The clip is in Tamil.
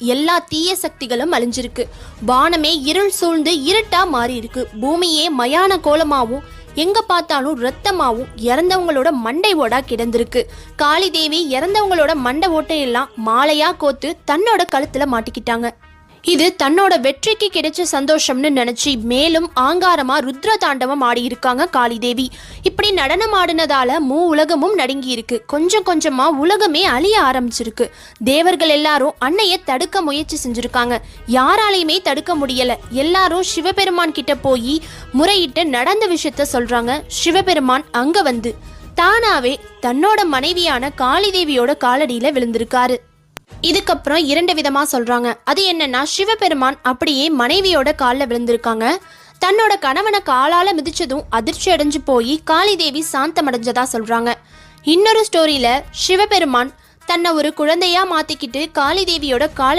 எல்லா தீய சக்திகளும் அழிஞ்சிருக்கு. வானமே இருள் சூழ்ந்து இருட்டா மாறி இருக்கு பூமியே மயான கோலமாவும் எங்க பார்த்தாலும் ரத்தமாவும் இறந்தவங்களோட மண்டை ஓடா கிடந்திருக்கு. காளி தேவி இறந்தவங்களோட மண்டை ஓட்டையெல்லாம் மாலையா கோத்து தன்னோட கழுத்துல மாட்டிக்கிட்டாங்க. இது தன்னோட வெற்றிக்கு கிடைச்ச சந்தோஷம்னு நினைச்சு மேலும் ஆங்காரமா ருத்ர தாண்டவம் ஆடி இருக்காங்க காளிதேவி. இப்படி நடனம் ஆடினதால மூ உலகமும் நடுங்கி இருக்கு. கொஞ்சம் கொஞ்சமா உலகமே அழிய ஆரம்பிச்சிருக்கு. தேவர்கள் எல்லாரும் அன்னைய தடுக்க முயற்சி செஞ்சிருக்காங்க. யாராலையுமே தடுக்க முடியல. எல்லாரும் சிவபெருமான் கிட்ட போய் முறையிட்டு நடந்த விஷயத்த சொல்றாங்க. சிவபெருமான் அங்க வந்து தானாவே தன்னோட மனைவியான காளிதேவியோட காலடியில விழுந்திருக்காரு. இதுக்கப்புறம் இரண்டு விதமா சொல்றாங்க. அது என்னன்னா சிவபெருமான் அப்படியே மனைவியோட காலில் விழுந்திருக்காங்க. தன்னோட கணவனை காலால மிதிச்சதும் அதிர்ச்சி அடைஞ்சு போய் காளிதேவி சாந்தமடைஞ்சதா சொல்றாங்க. இன்னொரு ஸ்டோரியில சிவபெருமான் தன்னை ஒரு குழந்தையா மாத்திக்கிட்டு காளிதேவியோட காலை